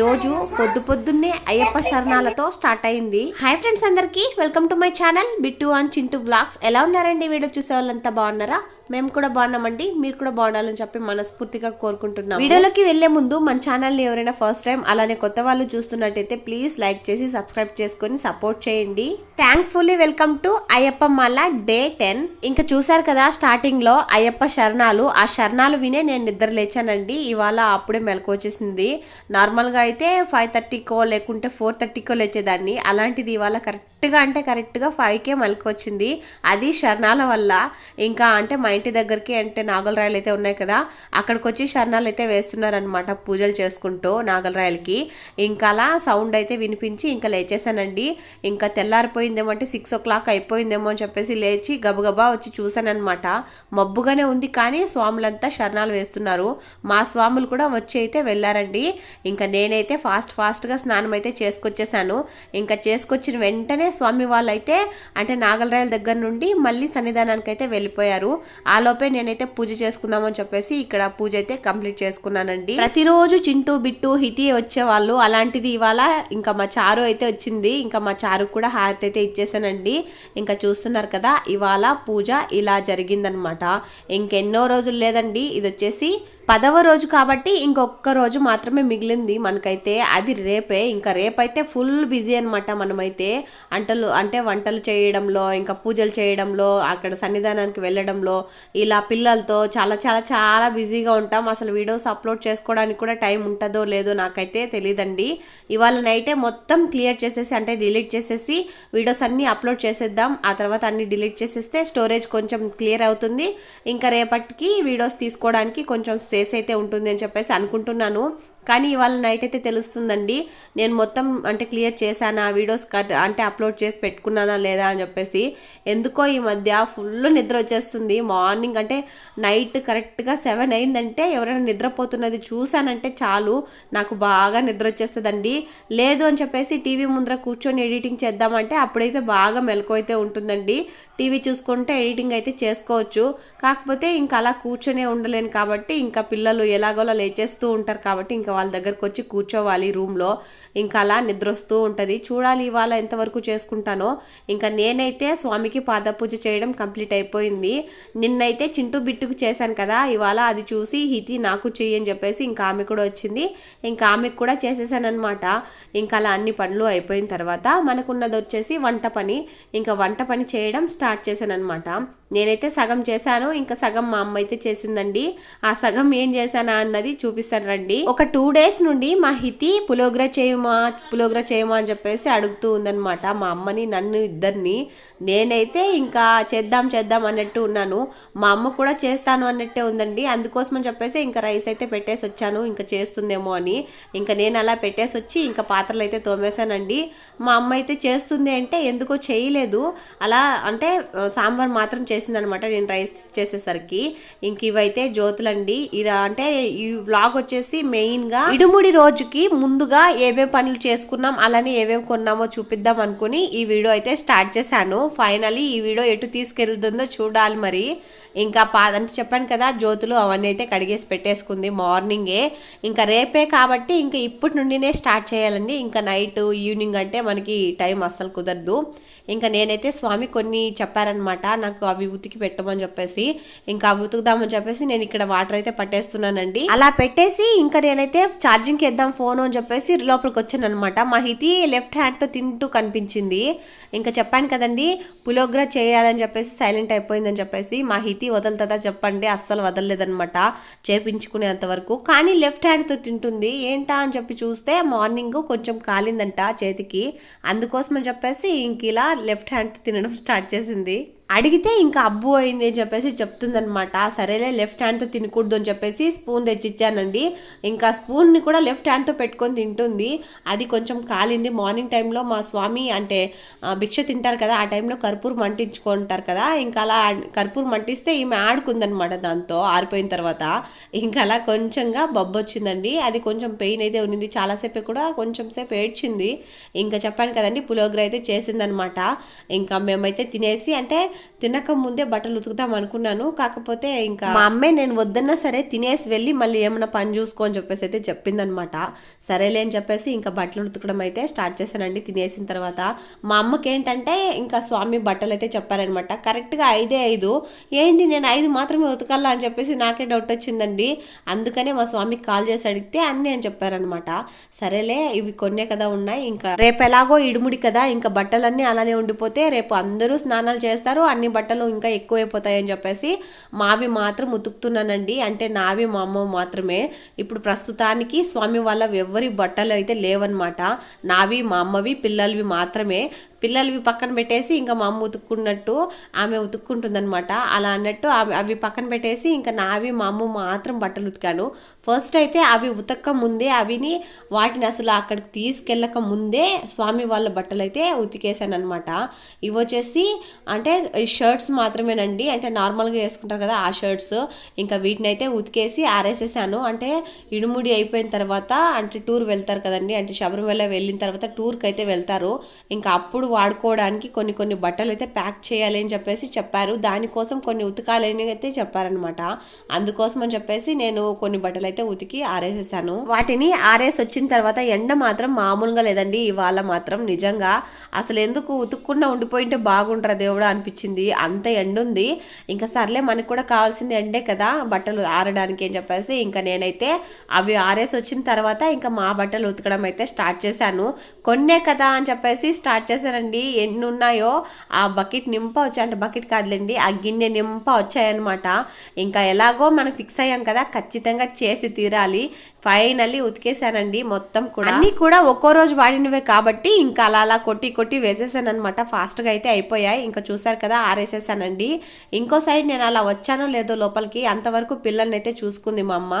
రోజు పొద్దు పొద్దున్నే అయ్యప్ప శరణాలతో స్టార్ట్ అయింది. హాయ్ ఫ్రెండ్స్ అందరికి welcome to my channel Bittu and Chintu vlogs ఎలా ఉన్నారండి? వీడియో చూసే వాళ్ళంతా బాగున్నారా? మేము కూడా బాగున్నామండి. మీరు కూడా బాగుండాలని చెప్పి మనస్ఫూర్తిగా కోరుకుంటున్నాం వీడియోలోకి వెళ్ళే ముందు మన ఛానల్ని ఎవరైనా ఫస్ట్ టైం అలానే కొత్త వాళ్ళు చూస్తున్నట్టయితే ప్లీజ్ లైక్ చేసి సబ్స్క్రైబ్ చేసుకొని సపోర్ట్ చేయండి. Thankfully welcome to Ayyappa mala day ten ఇంకా చూసారు కదా స్టార్టింగ్లో అయ్యప్ప శరణాలు. ఆ శరణాలు వినే నేను నిద్ర లేచానండి. ఇవాళ అప్పుడే మెలకు వచ్చేసింది. నార్మల్గా అయితే ఫైవ్ థర్టీకో లేకుంటే ఫోర్ థర్టీకో లేచేదాన్ని. అలాంటిది ఇవాళ కరెక్ట్ కరెక్ట్గా అంటే కరెక్ట్గా ఫైవ్కే మలికి వచ్చింది. అది శరణాల వల్ల. ఇంకా అంటే మా ఇంటి దగ్గరికి అంటే నాగలరాయలు అయితే ఉన్నాయి కదా అక్కడికి వచ్చి శరణాలు అయితే వేస్తున్నారనమాట పూజలు చేసుకుంటూ నాగలరాయలకి. ఇంకా అలా సౌండ్ అయితే వినిపించి ఇంకా లేచేసానండి ఇంకా తెల్లారిపోయిందేమో అంటే సిక్స్ ఓ క్లాక్ అయిపోయిందేమో అని చెప్పేసి లేచి గబగబా వచ్చి చూసానమాట మబ్బుగానే ఉంది కానీ స్వాములంతా శరణాలు వేస్తున్నారు. మా స్వాములు కూడా వచ్చి అయితే వెళ్ళారండి. ఇంకా నేనైతే ఫాస్ట్ ఫాస్ట్గా స్నానం అయితే చేసుకొచ్చేసాను. ఇంకా చేసుకొచ్చిన వెంటనే స్వామి వాళ్ళైతే అంటే నాగలరాయల దగ్గర నుండి మళ్ళీ సన్నిధానానికి అయితే వెళ్ళిపోయారు. ఆ లోపే నేనైతే పూజ చేసుకుందామని చెప్పేసి ఇక్కడ పూజ అయితే కంప్లీట్ చేసుకున్నానండి. ప్రతిరోజు చింటూ బిట్టు హితి వచ్చేవాళ్ళు అలాంటిది ఇవాళ ఇంకా మా చారు అయితే వచ్చింది. ఇంకా మా చారు కూడా హారతి అయితే ఇచ్చేసానండి. ఇంకా చూస్తున్నారు కదా ఇవాళ పూజ ఇలా జరిగిందనమాట. ఇంకెన్నో రోజులు లేదండి. ఇది వచ్చేసి పదవ రోజు కాబట్టి ఇంకొక రోజు మాత్రమే మిగిలింది మనకైతే. అది రేపే. ఇంకా రేపైతే ఫుల్ బిజీ అనమాట మనమైతే. అంటలు అంటే వంటలు చేయడంలో ఇంకా పూజలు చేయడంలో అక్కడ సన్నిధానానికి వెళ్ళడంలో ఇలా పిల్లలతో చాలా చాలా చాలా బిజీగా ఉంటాం. అసలు వీడియోస్ అప్లోడ్ చేసుకోవడానికి కూడా టైం ఉంటుందో లేదో నాకైతే తెలియదండి ఇవాళ నైటే మొత్తం క్లియర్ చేసేసి అంటే డిలీట్ చేసేసి వీడియోస్ అన్నీ అప్లోడ్ చేసేద్దాం. ఆ తర్వాత అన్ని డిలీట్ చేసేస్తే స్టోరేజ్ కొంచెం క్లియర్ అవుతుంది. ఇంకా రేపటికి వీడియోస్ తీసుకోవడానికి కొంచెం స్పేస్ అయితే ఉంటుంది అని చెప్పేసి అనుకుంటున్నాను. కానీ ఇవాళ నైట్ అయితే తెలుస్తుందండి. నేను మొత్తం అంటే క్లియర్ చేశానా? వీడియోస్ కట్ అంటే అప్లోడ్ చేసి పెట్టుకున్నానా లేదా అని చెప్పేసి. ఎందుకో ఈ మధ్య ఫుల్ నిద్ర వచ్చేస్తుంది. మార్నింగ్ అంటే నైట్ కరెక్ట్గా సెవెన్ అయిందంటే ఎవరైనా నిద్రపోతున్నది చూశానంటే చాలు. నాకు బాగా నిద్ర వచ్చేస్తుందండి. లేదు అని చెప్పేసి టీవీ ముందర కూర్చొని ఎడిటింగ్ చేద్దామంటే అప్పుడైతే బాగా మెలకు అయితే ఉంటుందండి. టీవీ చూసుకుంటే ఎడిటింగ్ అయితే చేసుకోవచ్చు. కాకపోతే ఇంకా అలా కూర్చొనే ఉండలేను కాబట్టి ఇంకా పిల్లలు ఎలాగోలా లేచేస్తూ ఉంటారు కాబట్టి ఇంకా వాళ్ళ దగ్గరకు వచ్చి కూర్చోవాలి రూమ్లో. ఇంకా అలా నిద్ర వస్తూ ఉంటుంది. చూడాలి ఇవాళ ఎంతవరకు చేసుకుంటానో. ఇంకా నేనైతే స్వామికి పాదపూజ చేయడం కంప్లీట్ అయిపోయింది. నిన్నైతే చింటూ బిట్టుకు చేశాను కదా. ఇవాళ అది చూసి హితి నాకు చెయ్యి అని చెప్పేసి ఇంకా ఆమె కూడా వచ్చింది. ఇంకా ఆమెకు కూడా చేసేసాను అనమాట ఇంకా అలా అన్ని పనులు అయిపోయిన తర్వాత మనకున్నది వచ్చేసి వంట పని. ఇంకా వంట పని చేయడం స్టార్ట్ చేశాను అనమాట నేనైతే సగం చేశాను. ఇంకా సగం మా అమ్మ అయితే చేసిందండి. ఆ సగం ఏం చేశానా అన్నది చూపిస్తాను రండి. ఒక టూ డేస్ నుండి మా హితి పులోగ్ర చేయమా పులోగ్ర చేయమా అని చెప్పేసి అడుగుతూ ఉందన్నమాట. మా అమ్మని నన్ను ఇద్దరిని నేనైతే ఇంకా చేద్దాం చేద్దాం అన్నట్టు ఉన్నాను. మా అమ్మ కూడా చేస్తాను అన్నట్టే ఉందండి. అందుకోసం అని చెప్పేసి ఇంకా రైస్ అయితే పెట్టేసి వచ్చాను. ఇంకా చేస్తుందేమో అని. ఇంకా నేను అలా పెట్టేసి వచ్చి ఇంకా పాత్రలు అయితే తోమేశానండి. మా అమ్మ అయితే చేస్తుంది అంటే ఎందుకో చేయలేదు. అలా అంటే సాంబార్ మాత్రం చేసిందనమాట నేను రైస్ చేసేసరికి. ఇంక ఇవైతే జ్యోతులండి. ఇలా అంటే ఈ వ్లాగ్ వచ్చేసి మెయిన్గా ఇడుముడి రోజుకి ముందుగా ఏమేం పనులు చేసుకున్నాం అలానే ఏమేం కొన్నామో చూపిద్దాం అనుకుని ఈ వీడియో అయితే స్టార్ట్ చేశాను. ఫైనలీ ఈ వీడియో ఎటు తీసుకెళ్తుందో చూడాలి మరి. ఇంకా పా అంటే చెప్పాను కదా జ్యోతులు అవన్నీ అయితే కడిగేసి పెట్టేసుకుంది మార్నింగే. ఇంకా రేపే కాబట్టి ఇంకా ఇప్పటి నుండినే స్టార్ట్ చేయాలండి. ఇంకా నైట్ ఈవినింగ్ అంటే మనకి టైం అస్సలు కుదరదు. ఇంకా నేనైతే స్వామి కొన్ని చెప్పారనమాట నాకు అవి ఉతికి పెట్టమని చెప్పేసి ఇంకా అవి ఉతుకుదామని చెప్పేసి నేను ఇక్కడ వాటర్ అయితే పట్టేస్తున్నానండి. అలా పెట్టేసి ఇంకా నేనైతే ఛార్జింగ్కి వేద్దాం ఫోన్ అని చెప్పేసి లోపలికి వచ్చాను అనమాట మా హితి లెఫ్ట్ హ్యాండ్తో తింటూ కనిపించింది. ఇంకా చెప్పాను కదండి పులోగ్ర చేయాలని చెప్పేసి సైలెంట్ అయిపోయిందని చెప్పేసి మా హితి వదులుతుందా చెప్పండి అస్సలు వదలలేదనమాట చేపించుకునేంత వరకు. కానీ లెఫ్ట్ హ్యాండ్తో తింటుంది ఏంటా అని చెప్పి చూస్తే మార్నింగ్ కొంచెం కాలిందంట చేతికి. అందుకోసం అని చెప్పేసి ఇంక ఇలా లెఫ్ట్ హ్యాండ్ తినడం స్టార్ట్ చేసింది. అడిగితే ఇంకా అబ్బు అయింది అని చెప్పేసి చెప్తుందనమాట సరేలే లెఫ్ట్ హ్యాండ్తో తినకూడదు అని చెప్పేసి స్పూన్ తెచ్చిచ్చానండి. ఇంకా స్పూన్ని కూడా లెఫ్ట్ హ్యాండ్తో పెట్టుకొని తింటుంది. అది కొంచెం కాలింది. మార్నింగ్ టైంలో మా స్వామి అంటే భిక్ష తింటారు కదా ఆ టైంలో కర్పూర్ మంటించుకుంటారు కదా ఇంకా అలా కర్పూర్ మంటిస్తే ఈమె ఆడుకుందనమాట దాంతో ఆరిపోయిన తర్వాత. ఇంకా అలా కొంచెంగా బొబ్బు వచ్చిందండి. అది కొంచెం పెయిన్ అయితే ఉన్నింది. చాలాసేపు కూడా కొంచెం సేపు ఏడ్చింది. ఇంకా చెప్పాను కదండి పులోగ్ర అయితే చేసిందనమాట ఇంకా మేమైతే తినేసి అంటే తినక ముందే బట్టలు ఉతుకుదాం అనుకున్నాను. కాకపోతే ఇంకా మా అమ్మాయి నేను వద్దన్నా సరే తినేసి వెళ్ళి మళ్ళీ ఏమైనా పని చూసుకో అని చెప్పేసి అయితే చెప్పిందనమాట. సరేలే అని చెప్పేసి ఇంకా బట్టలు ఉతకడం అయితే స్టార్ట్ చేశానండి తినేసిన తర్వాత. మా అమ్మకి ఏంటంటే ఇంకా స్వామి బట్టలు అయితే చెప్పారనమాట. కరెక్ట్గా ఐదే ఐదు. ఏంటి నేను ఐదు మాత్రమే ఉతకాలా అని చెప్పేసి నాకే డౌట్ వచ్చిందండి. అందుకనే మా స్వామికి కాల్ చేసి అడిగితే అన్నీ అని చెప్పారనమాట. సరేలే ఇవి కొన్నే కదా ఉన్నాయి. ఇంకా రేపు ఎలాగో ఇడుముడి కదా. ఇంకా బట్టలన్నీ అలానే ఉండిపోతే రేపు అందరూ స్నానాలు చేస్తారు. అన్ని బట్టలు ఇంకా ఎక్కువైపోతాయని చెప్పేసి మావి మాత్రం ఉతుకుతున్నానండి. అంటే నావి మా అమ్మ మాత్రమే. ఇప్పుడు ప్రస్తుతానికి స్వామి వాళ్ళ ఎవరి బట్టలు అయితే లేవన్నమాట. నావి మా అమ్మవి పిల్లలవి మాత్రమే. పిల్లలవి పక్కన పెట్టేసి ఇంకా మా అమ్మ ఉతుక్కున్నట్టు ఆమె ఉతుక్కుంటుందనమాట అలా అన్నట్టు ఆమె అవి పక్కన పెట్టేసి ఇంకా నావి మా అమ్మ మాత్రం బట్టలు ఉతికాను. ఫస్ట్ అయితే అవి ఉతక్క ముందే అవిని వాటిని అసలు అక్కడికి తీసుకెళ్ళక ముందే స్వామి వాళ్ళ బట్టలు అయితే ఉతికేసాను అనమాట ఇవి వచ్చేసి అంటే షర్ట్స్ మాత్రమేనండి. అంటే నార్మల్గా వేసుకుంటారు కదా ఆ షర్ట్స్ ఇంకా వీటిని అయితే ఉతికేసి ఆరేసేసాను. అంటే ఇడుముడి అయిపోయిన తర్వాత అంటే టూర్ వెళ్తారు కదండి. అంటే శబరిమల వెళ్ళిన తర్వాత టూర్కి అయితే వెళ్తారు. ఇంకా అప్పుడు వాడుకోవడానికి కొన్ని కొన్ని బట్టలు అయితే ప్యాక్ చేయాలి అని చెప్పేసి చెప్పారు. దానికోసం కొన్ని ఉతకాలని అయితే చెప్పారనమాట అందుకోసం అని చెప్పేసి నేను కొన్ని బట్టలు అయితే ఉతికి ఆరేసేసాను. వాటిని ఆరేసి వచ్చిన తర్వాత ఎండ మాత్రం మామూలుగా లేదండి. ఇవాళ మాత్రం నిజంగా అసలు ఎందుకు ఉతుక్కుండా ఉండిపోయింటే బాగుంటారు దేవుడా అనిపించింది. అంత ఎండ ఉంది ఇంకా సర్లే మనకు కూడా కావాల్సింది ఎండే కదా బట్టలు ఆరడానికి అని చెప్పేసి ఇంకా నేనైతే అవి ఆరేసి వచ్చిన తర్వాత ఇంకా మా బట్టలు ఉతకడం అయితే స్టార్ట్ చేశాను. కొన్నే కదా అని చెప్పేసి స్టార్ట్ చూసారండి? ఎన్ని ఉన్నాయో ఆ బకెట్ నింప అంటే బకెట్ కాదులేండి ఆ గిన్నె నింప వచ్చాయన్నమాట. ఇంకా ఎలాగో మనం ఫిక్స్ అయ్యాం కదా ఖచ్చితంగా చేసి తీరాలి. ఫైనల్లీ ఉతికేసానండి మొత్తం కూడా. అన్ని కూడా ఒక్కో రోజు వాడినవే కాబట్టి ఇంకా అలా అలా కొట్టి కొట్టి వేసేసాను అనమాట ఫాస్ట్గా అయితే అయిపోయాయి. ఇంకా చూసారు కదా ఆరేసేసానండి. ఇంకో సైడ్ నేను అలా వచ్చానో లేదో లోపలికి అంతవరకు పిల్లల్ని అయితే చూసుకుంది మా అమ్మ.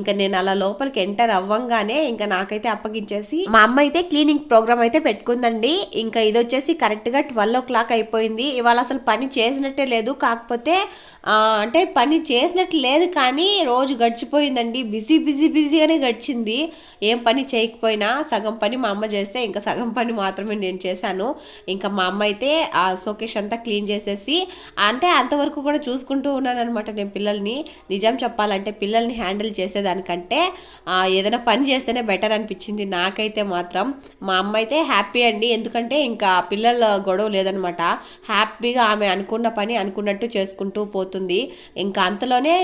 ఇంకా నేను అలా లోపలికి ఎంటర్ అవ్వంగానే ఇంకా నాకైతే అప్పగించేసి మా అమ్మ అయితే క్లీనింగ్ ప్రోగ్రామ్ అయితే పెట్టుకుందండి. ఇంకా ఇది వచ్చేసి కరెక్ట్గా ట్వెల్వ్ ఓ క్లాక్ అయిపోయింది. ఇవాళ అసలు పని చేసినట్టే లేదు. కాకపోతే అంటే పని చేసినట్టు లేదు కానీ రోజు గడిచిపోయిందండి. బిజీ బిజీ బిజీగానే గడిచింది. ఏం పని చేయకపోయినా సగం పని మా అమ్మ చేస్తే ఇంకా సగం పని మాత్రమే నేను చేశాను. ఇంకా మా అమ్మ అయితే ఆ సోకేష్ అంతా క్లీన్ చేసేసి అంటే అంతవరకు కూడా చూసుకుంటూ ఉన్నాను అనమాట నేను పిల్లల్ని. నిజం చెప్పాలంటే పిల్లల్ని హ్యాండిల్ చేసేదానికంటే ఏదైనా పని చేస్తేనే బెటర్ అనిపించింది నాకైతే మాత్రం. మా అమ్మ అయితే హ్యాపీ అండి. ఎందుకంటే ఇంకా పిల్లల గొడవ లేదనమాట హ్యాపీగా ఆమె అనుకున్న పని అనుకున్నట్టు చేసుకుంటూ పోతుంది. ఇంకా అంతలోనే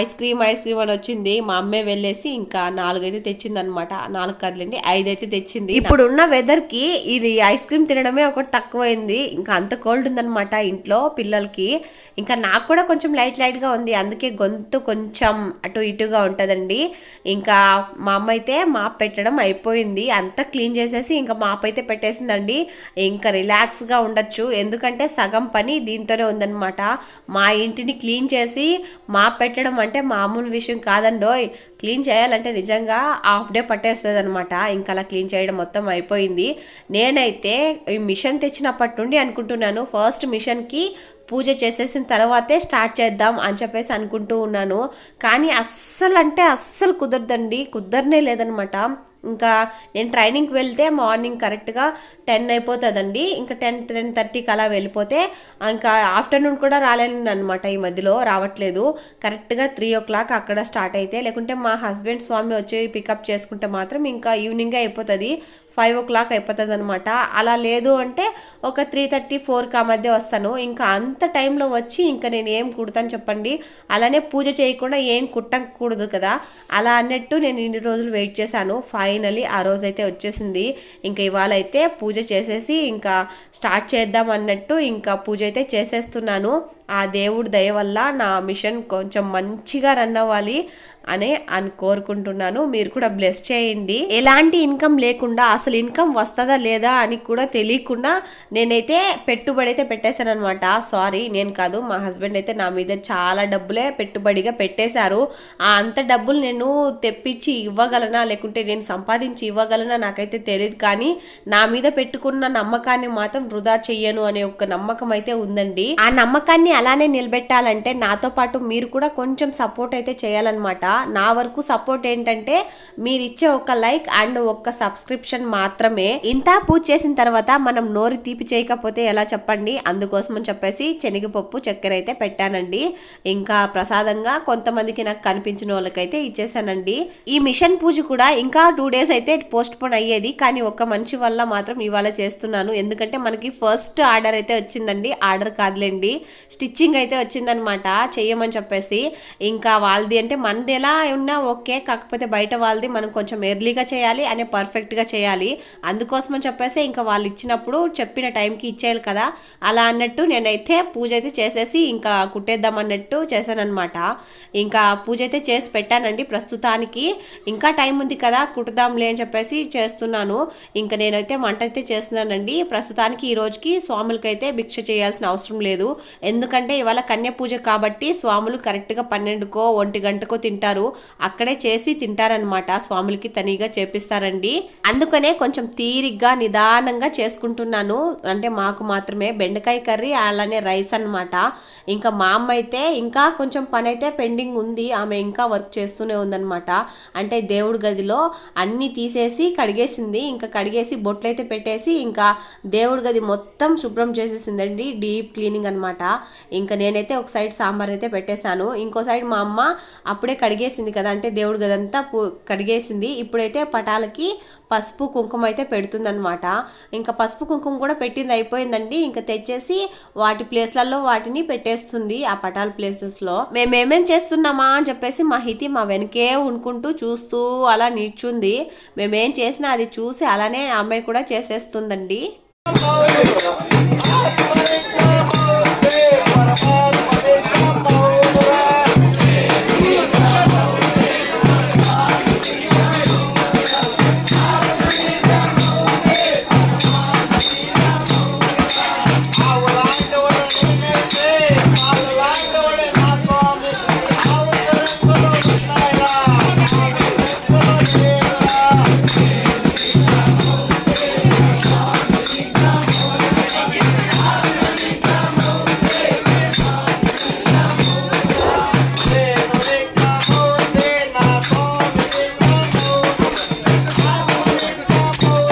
ఐస్ క్రీమ్ ఐస్ క్రీమ్ అని వచ్చింది. మా అమ్మే వెళ్ళేసి ఇంకా నాలుగైతే తెచ్చింది అనమాట నాలుగు కదలండి ఐదైతే తెచ్చింది. ఇప్పుడు ఉన్న వెదర్కి ఇది ఐస్ క్రీమ్ తినడమే ఒకటి తక్కువైంది. ఇంకా అంత కోల్డ్ ఉందన్నమాట ఇంట్లో పిల్లలకి. ఇంకా నాకు కూడా కొంచెం లైట్ లైట్గా ఉంది. అందుకే గొంతు కొంచెం అటు ఇటుగా ఉంటదండి. ఇంకా మా అమ్మ అయితే మాప్ పెట్టడం అయిపోయింది. అంతా క్లీన్ చేసేసి ఇంకా మాప్ అయితే పెట్టేసిందండి. ఇంకా రిలాక్స్గా ఉండొచ్చు. ఎందుకంటే సగం పని దీంతోనే ఉందన్నమాట. మా ఇంటిని క్లీన్ చేసి మాప్ పెట్టడం అంటే మామూలు విషయం కాదండోయ్. క్లీన్ చేయాలంటే నిజంగా హాఫ్ డే పట్టేస్తుంది అనమాట ఇంకా అలా క్లీన్ చేయడం మొత్తం అయిపోయింది. నేనైతే ఈ మిషన్ తెచ్చినప్పటి నుండి అనుకుంటున్నాను. ఫస్ట్ మిషన్కి పూజ చేసేసిన తర్వాతే స్టార్ట్ చేద్దాం అని చెప్పేసి అనుకుంటూ ఉన్నాను. కానీ అస్సలు అంటే అస్సలు కుదరదండి. కుదరనే లేదనమాట. ఇంకా నేను ట్రైనింగ్కి వెళ్తే మార్నింగ్ కరెక్ట్గా టెన్ అయిపోతుందండి. ఇంకా టెన్ టెన్ థర్టీకి అలా వెళ్ళిపోతే ఇంకా ఆఫ్టర్నూన్ కూడా రాలేను అనమాట ఈ మధ్యలో రావట్లేదు. కరెక్ట్గా త్రీ ఓ క్లాక్ అక్కడ స్టార్ట్ అయితే లేకుంటే మా హస్బెండ్ స్వామి వచ్చి పికప్ చేసుకుంటే మాత్రం ఇంకా ఈవినింగే అయిపోతుంది. ఫైవ్ ఓ క్లాక్ అయిపోతుంది అనమాట అలా లేదు అంటే ఒక త్రీ థర్టీ ఫోర్కి ఆ మధ్య వస్తాను. ఇంకా అంత టైంలో వచ్చి ఇంకా నేను ఏం కుడతాను చెప్పండి? అలానే పూజ చేయకుండా ఏం కుట్టకూడదు కదా? అలా అన్నట్టు నేను ఇన్ని రోజులు వెయిట్ చేశాను. ఫైనలీ ఆ రోజు అయితే వచ్చేసింది. ఇంకా ఇవాళ అయితే పూజ చేసేసి ఇంకా స్టార్ట్ చేద్దాం అన్నట్టు ఇంకా పూజ అయితే చేసేస్తున్నాను. ఆ దేవుడి దయ వల్ల నా మిషన్ కొంచెం మంచిగా రన్ అవ్వాలి. అని అని కోరుకుంటున్నాను. మీరు కూడా బ్లెస్ చేయండి. ఎలాంటి ఇన్కమ్ లేకుండా అసలు ఇన్కమ్ వస్తుందా లేదా అని కూడా తెలియకుండా నేనైతే పెట్టుబడి అయితే పెట్టేశాను అనమాట సారీ నేను కాదు మా హస్బెండ్ అయితే నా మీద చాలా డబ్బులే పెట్టుబడిగా పెట్టేశారు. ఆ అంత డబ్బులు నేను తెప్పించి ఇవ్వగలనా? లేకుంటే నేను సంపాదించి ఇవ్వగలనా? నాకైతే తెలియదు కానీ నా మీద పెట్టుకున్న నమ్మకాన్ని మాత్రం వృధా చెయ్యను అనే ఒక నమ్మకం అయితే ఉందండి. ఆ నమ్మకాన్ని అలానే నిలబెట్టాలంటే నాతో పాటు మీరు కూడా కొంచెం సపోర్ట్ అయితే చేయాలన్నమాట. నా వరకు సపోర్ట్ ఏంటంటే మీరు ఇచ్చే ఒక లైక్ అండ్ ఒక్క సబ్స్క్రిప్షన్ మాత్రమే. ఇంత పూజ చేసిన తర్వాత మనం నోరు తీపి చేయకపోతే ఎలా చెప్పండి? అందుకోసం అని చెప్పేసి శనగపప్పు చక్కెర అయితే పెట్టానండి. ఇంకా ప్రసాదంగా కొంతమందికి నాకు కనిపించిన వాళ్ళకైతే ఇచ్చేసానండి. ఈ మిషన్ పూజ కూడా ఇంకా టూ డేస్ అయితే పోస్ట్ పోన్ అయ్యేది. కానీ ఒక్క మనిషి వల్ల మాత్రం ఇవాళ చేస్తున్నాను. ఎందుకంటే మనకి ఫస్ట్ ఆర్డర్ అయితే వచ్చిందండి. ఆర్డర్ కాదులేండి. స్టిచ్చింగ్ అయితే వచ్చిందనమాట. చెయ్యమని చెప్పేసి. ఇంకా వాళ్ళది అంటే మనది ఎలా ఉన్నా ఓకే కాకపోతే బయట వాళ్ళది మనం కొంచెం ఎర్లీగా చేయాలి అనే పర్ఫెక్ట్గా చేయాలి. అందుకోసం అని చెప్పేసి ఇంకా వాళ్ళు ఇచ్చినప్పుడు చెప్పిన టైంకి ఇచ్చేయాలి కదా. అలా అన్నట్టు నేనైతే పూజ అయితే చేసేసి ఇంకా కుట్టేద్దాం అన్నట్టు చేశానమాట ఇంకా పూజ అయితే చేసి పెట్టానండి ప్రస్తుతానికి. ఇంకా టైం ఉంది కదా కుట్టుదాంలే అని చెప్పేసి చేస్తున్నాను. ఇంకా నేనైతే వంట అయితే చేస్తున్నానండి. ప్రస్తుతానికి ఈ రోజుకి స్వాములకైతే భిక్ష చేయాల్సిన అవసరం లేదు. ఎందుకంటే ఇవాళ కన్య పూజ కాబట్టి స్వాములు కరెక్ట్గా పన్నెండుకో ఒంటి గంటకో తింటారు. అక్కడే చేసి తింటారనమాట స్వాములకి తనిగా చేపిస్తారండి. అందుకనే కొంచెం తీరిగ్గా నిదానంగా చేసుకుంటున్నాను. అంటే మాకు మాత్రమే బెండకాయ కర్రీ అలానే రైస్ అన్నమాట. ఇంకా మా అమ్మ అయితే ఇంకా కొంచెం పని అయితే పెండింగ్ ఉంది. ఆమె ఇంకా వర్క్ చేస్తూనే ఉందన్నమాట. అంటే దేవుడి గదిలో అన్నీ తీసేసి కడిగేసింది. ఇంకా కడిగేసి బొట్లైతే పెట్టేసి ఇంకా దేవుడి గది మొత్తం శుభ్రం చేసేసిందండి. డీప్ క్లీనింగ్ అనమాట ఇంకా నేనైతే ఒక సైడ్ సాంబార్ అయితే పెట్టేశాను. ఇంకో సైడ్ మా అమ్మ అప్పుడే కడిగేసింది కదా అంటే దేవుడు గదంతా పూ కడిగేసింది. ఇప్పుడైతే పటాలకి పసుపు కుంకుమ అయితే పెడుతుందనమాట ఇంకా పసుపు కుంకుమ కూడా పెట్టింది అయిపోయిందండి. ఇంకా తెచ్చేసి వాటి ప్లేస్లలో వాటిని పెట్టేస్తుంది ఆ పటాల ప్లేసెస్లో. మేమేమేం చేస్తున్నామా అని చెప్పేసి మా హితి మా వెనకే ఉనుకుంటూ చూస్తూ అలా నిల్చుంది. మేమేం చేసినా అది చూసి అలానే అమ్మాయి కూడా చేసేస్తుందండి.